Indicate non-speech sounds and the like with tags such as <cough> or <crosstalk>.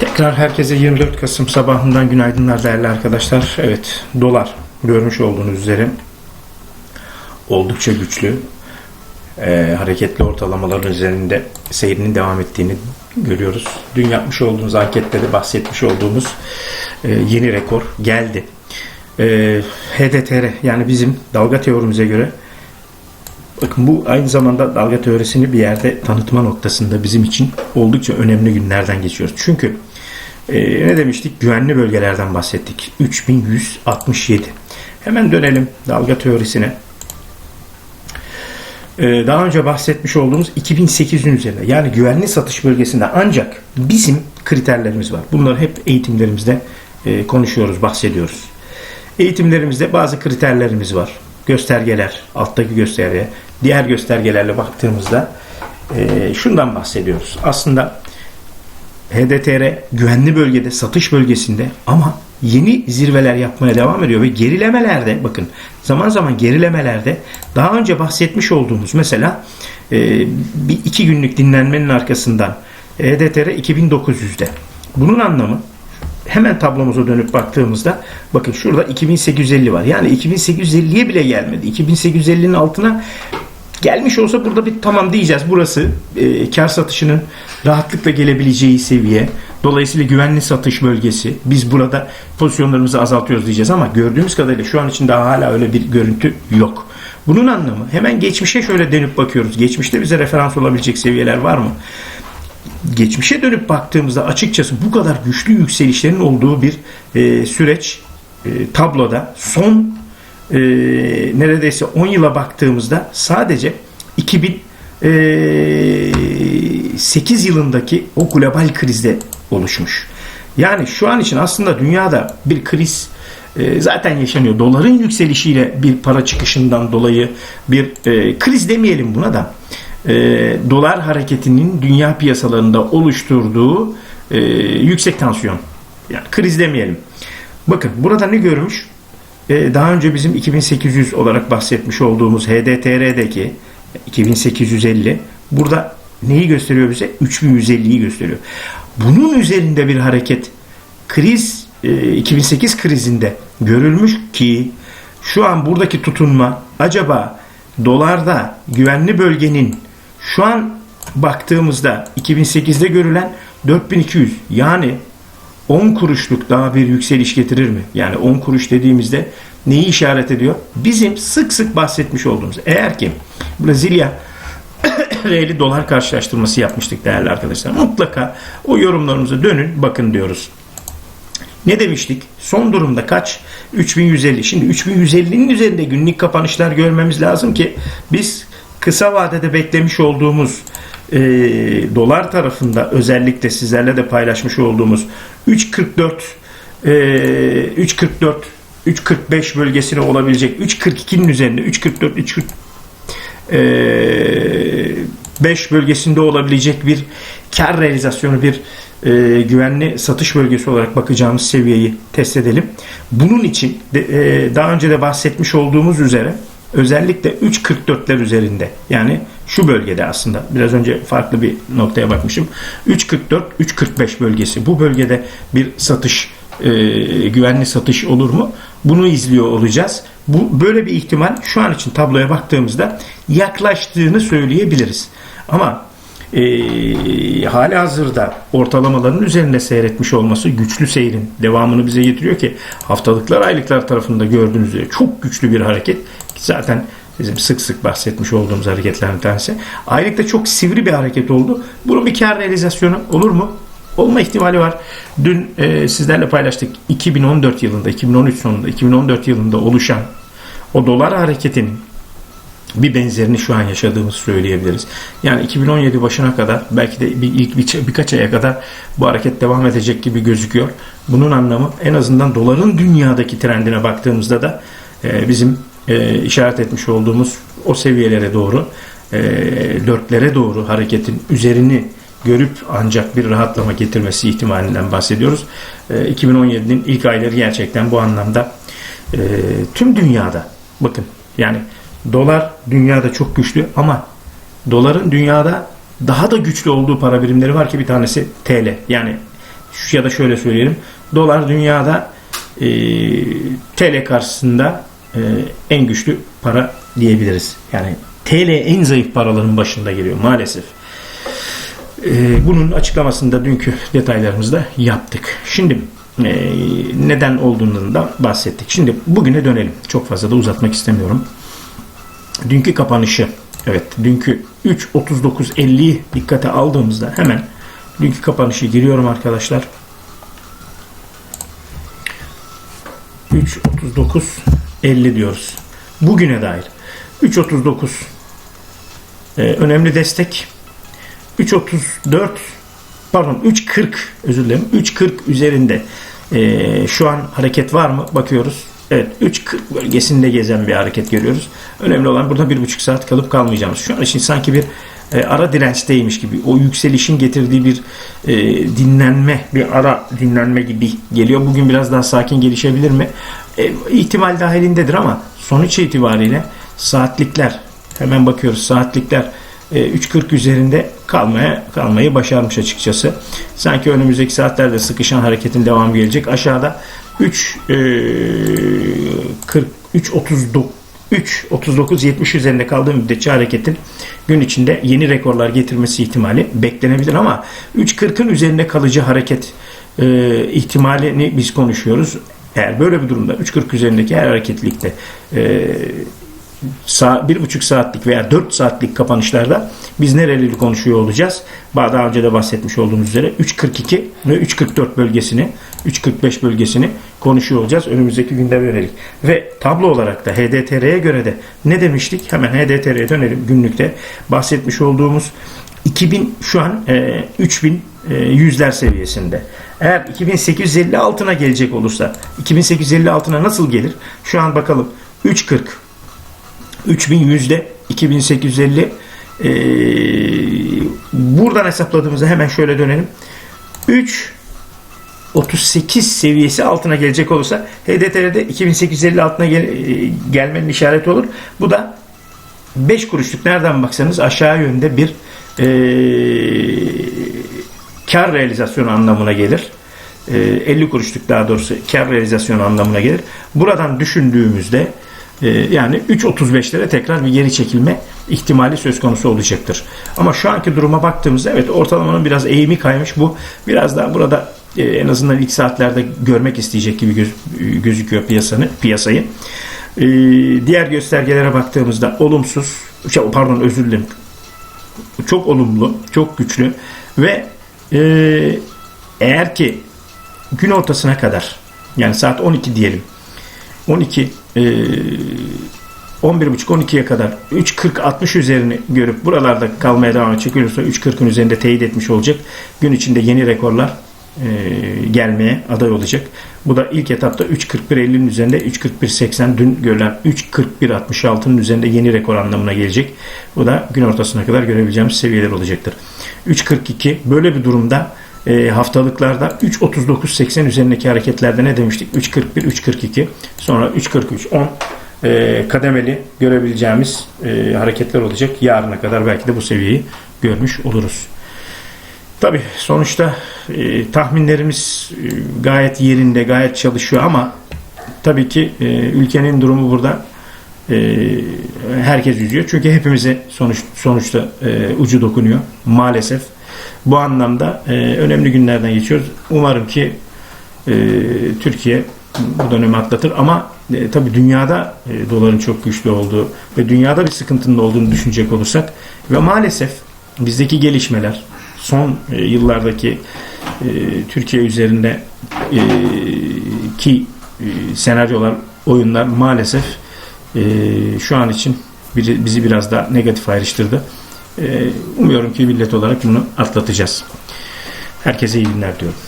Tekrar herkese 24 Kasım sabahından günaydınlar değerli arkadaşlar. Evet dolar görmüş olduğunuz üzere oldukça güçlü. Ee, hareketli ortalamaların üzerinde seyrinin devam ettiğini görüyoruz. Dün yapmış olduğumuz ankette bahsetmiş olduğumuz e, yeni rekor geldi. Ee, HDTR yani bizim dalga teorimize göre Bakın bu aynı zamanda dalga teorisini bir yerde tanıtma noktasında bizim için oldukça önemli günlerden geçiyoruz. Çünkü e, ne demiştik? Güvenli bölgelerden bahsettik. 3167. Hemen dönelim dalga teorisine. E, daha önce bahsetmiş olduğumuz 2800'ün üzerinde yani güvenli satış bölgesinde ancak bizim kriterlerimiz var. Bunları hep eğitimlerimizde e, konuşuyoruz, bahsediyoruz. Eğitimlerimizde bazı kriterlerimiz var göstergeler, alttaki gösterge, diğer göstergelerle baktığımızda e, şundan bahsediyoruz. Aslında HDTR güvenli bölgede, satış bölgesinde ama yeni zirveler yapmaya devam ediyor ve gerilemelerde bakın zaman zaman gerilemelerde daha önce bahsetmiş olduğumuz mesela e, bir iki günlük dinlenmenin arkasından HDTR 2900'de. Bunun anlamı hemen tablomuza dönüp baktığımızda bakın şurada 2850 var. Yani 2850'ye bile gelmedi. 2850'nin altına gelmiş olsa burada bir tamam diyeceğiz. Burası e, kar satışının rahatlıkla gelebileceği seviye. Dolayısıyla güvenli satış bölgesi. Biz burada pozisyonlarımızı azaltıyoruz diyeceğiz ama gördüğümüz kadarıyla şu an için daha hala öyle bir görüntü yok. Bunun anlamı hemen geçmişe şöyle dönüp bakıyoruz. Geçmişte bize referans olabilecek seviyeler var mı? geçmişe dönüp baktığımızda açıkçası bu kadar güçlü yükselişlerin olduğu bir e, süreç e, tabloda son e, neredeyse 10 yıla baktığımızda sadece 2008 yılındaki o global krizde oluşmuş. Yani şu an için aslında dünyada bir kriz e, zaten yaşanıyor. Doların yükselişiyle bir para çıkışından dolayı bir e, kriz demeyelim buna da e, dolar hareketinin dünya piyasalarında oluşturduğu e, yüksek tansiyon. Yani kriz demeyelim. Bakın burada ne görmüş? E, daha önce bizim 2800 olarak bahsetmiş olduğumuz HDTR'deki 2850 burada neyi gösteriyor bize? 3150'yi gösteriyor. Bunun üzerinde bir hareket kriz e, 2008 krizinde görülmüş ki şu an buradaki tutunma acaba dolarda güvenli bölgenin şu an baktığımızda 2008'de görülen 4200 yani 10 kuruşluk daha bir yükseliş getirir mi? Yani 10 kuruş dediğimizde neyi işaret ediyor? Bizim sık sık bahsetmiş olduğumuz eğer ki Brezilya <coughs> reyli dolar karşılaştırması yapmıştık değerli arkadaşlar. Mutlaka o yorumlarımıza dönün bakın diyoruz. Ne demiştik? Son durumda kaç? 3150. Şimdi 3150'nin üzerinde günlük kapanışlar görmemiz lazım ki biz kısa vadede beklemiş olduğumuz e, dolar tarafında özellikle sizlerle de paylaşmış olduğumuz 3.44 e, 3.44 3.45 bölgesine olabilecek 3.42'nin üzerinde 3.44 3.40 e, 5 bölgesinde olabilecek bir kar realizasyonu bir e, güvenli satış bölgesi olarak bakacağımız seviyeyi test edelim. Bunun için de, e, daha önce de bahsetmiş olduğumuz üzere özellikle 3.44'ler üzerinde. Yani şu bölgede aslında biraz önce farklı bir noktaya bakmışım. 3.44-3.45 bölgesi. Bu bölgede bir satış e, güvenli satış olur mu? Bunu izliyor olacağız. Bu böyle bir ihtimal şu an için tabloya baktığımızda yaklaştığını söyleyebiliriz. Ama e, hali hazırda ortalamaların üzerinde seyretmiş olması güçlü seyrin devamını bize getiriyor ki haftalıklar aylıklar tarafında gördüğünüz üzere çok güçlü bir hareket zaten bizim sık sık bahsetmiş olduğumuz hareketlerden tanesi. Aylıkta çok sivri bir hareket oldu. Bunun bir kar realizasyonu olur mu? Olma ihtimali var. Dün e, sizlerle paylaştık. 2014 yılında, 2013 sonunda, 2014 yılında oluşan o dolar hareketinin bir benzerini şu an yaşadığımızı söyleyebiliriz. Yani 2017 başına kadar belki de bir ilk bir, birkaç aya kadar bu hareket devam edecek gibi gözüküyor. Bunun anlamı en azından doların dünyadaki trendine baktığımızda da e, bizim e, işaret etmiş olduğumuz o seviyelere doğru e, dörtlere doğru hareketin üzerini görüp ancak bir rahatlama getirmesi ihtimalinden bahsediyoruz. E, 2017'nin ilk ayları gerçekten bu anlamda e, tüm dünyada bakın yani dolar dünyada çok güçlü ama doların dünyada daha da güçlü olduğu para birimleri var ki bir tanesi TL. Yani ya da şöyle söyleyelim. Dolar dünyada e, TL karşısında e, en güçlü para diyebiliriz. Yani TL en zayıf paraların başında geliyor maalesef. E, bunun açıklamasını da dünkü detaylarımızda yaptık. Şimdi e, neden olduğundan da bahsettik. Şimdi bugüne dönelim. Çok fazla da uzatmak istemiyorum. Dünkü kapanışı evet dünkü 3.39.50'yi dikkate aldığımızda hemen dünkü kapanışı giriyorum arkadaşlar. 3.39.50 diyoruz. Bugüne dair 3.39 ee, önemli destek 3.34 pardon 3.40 özür dilerim 3.40 üzerinde ee, şu an hareket var mı bakıyoruz Evet 3.40 bölgesinde gezen bir hareket görüyoruz. Önemli olan burada bir buçuk saat kalıp kalmayacağımız. Şu an için sanki bir e, ara dirençteymiş gibi o yükselişin getirdiği bir e, dinlenme bir ara dinlenme gibi geliyor. Bugün biraz daha sakin gelişebilir mi? E, ihtimal dahilindedir ama sonuç itibariyle saatlikler hemen bakıyoruz saatlikler e, 3.40 üzerinde kalmaya kalmayı başarmış açıkçası. Sanki önümüzdeki saatlerde sıkışan hareketin devamı gelecek. Aşağıda 3 e, 40 3 39 3 39 70 üzerinde kaldığı müddetçe hareketin gün içinde yeni rekorlar getirmesi ihtimali beklenebilir ama 3.40'ın üzerinde kalıcı hareket e, ihtimalini biz konuşuyoruz. Eğer böyle bir durumda 3.40 üzerindeki her hareketlikte e, bir buçuk saatlik veya 4 saatlik kapanışlarda biz nereli konuşuyor olacağız? Daha önce de bahsetmiş olduğumuz üzere 3.42 ve 3.44 bölgesini 3.45 bölgesini konuşuyor olacağız önümüzdeki gündeme yönelik. Ve tablo olarak da HDTR'ye göre de ne demiştik? Hemen HDTR'ye dönelim günlükte bahsetmiş olduğumuz 2000 şu an e, 3000 e, yüzler seviyesinde. Eğer 2850 altına gelecek olursa 2850 altına nasıl gelir? Şu an bakalım 3.40 3100'de 2850 ee, buradan hesapladığımızda hemen şöyle dönelim. 3 38 seviyesi altına gelecek olursa HDT'de 2850 altına gel, e, gelmenin işareti olur. Bu da 5 kuruşluk nereden baksanız aşağı yönde bir e, kar realizasyonu anlamına gelir. E, 50 kuruşluk daha doğrusu kar realizasyonu anlamına gelir. Buradan düşündüğümüzde yani 3.35'lere tekrar bir geri çekilme ihtimali söz konusu olacaktır. Ama şu anki duruma baktığımızda evet ortalamanın biraz eğimi kaymış. Bu biraz daha burada e, en azından ilk saatlerde görmek isteyecek gibi göz, gözüküyor piyasanı, piyasayı. Ee, diğer göstergelere baktığımızda olumsuz, şey, pardon özür dilerim, çok olumlu, çok güçlü ve e, eğer ki gün ortasına kadar yani saat 12 diyelim 12 e, 11.30-12'ye kadar 3.40-60 üzerini görüp buralarda kalmaya devam edecek olursa 3.40'ın üzerinde teyit etmiş olacak. Gün içinde yeni rekorlar e, gelmeye aday olacak. Bu da ilk etapta 3.41.50'nin üzerinde 3.41.80 dün görülen 3.41.66'nın üzerinde yeni rekor anlamına gelecek. Bu da gün ortasına kadar görebileceğimiz seviyeler olacaktır. 3.42 böyle bir durumda e, haftalıklarda 3.39.80 üzerindeki hareketlerde ne demiştik? 3.41, 3.42 sonra 3.43, 10 e, kademeli görebileceğimiz e, hareketler olacak. Yarına kadar belki de bu seviyeyi görmüş oluruz. Tabi sonuçta e, tahminlerimiz e, gayet yerinde, gayet çalışıyor ama tabii ki e, ülkenin durumu burada e, herkes üzüyor. Çünkü hepimize sonuç, sonuçta e, ucu dokunuyor maalesef. Bu anlamda e, önemli günlerden geçiyoruz. Umarım ki e, Türkiye bu dönemi atlatır ama e, tabii dünyada e, doların çok güçlü olduğu ve dünyada bir sıkıntının olduğunu düşünecek olursak ve maalesef bizdeki gelişmeler son e, yıllardaki e, Türkiye üzerinde e, ki e, senaryolar, oyunlar maalesef e, şu an için bizi biraz da negatif ayrıştırdı. Ee, umuyorum ki millet olarak bunu atlatacağız. Herkese iyi günler diyorum.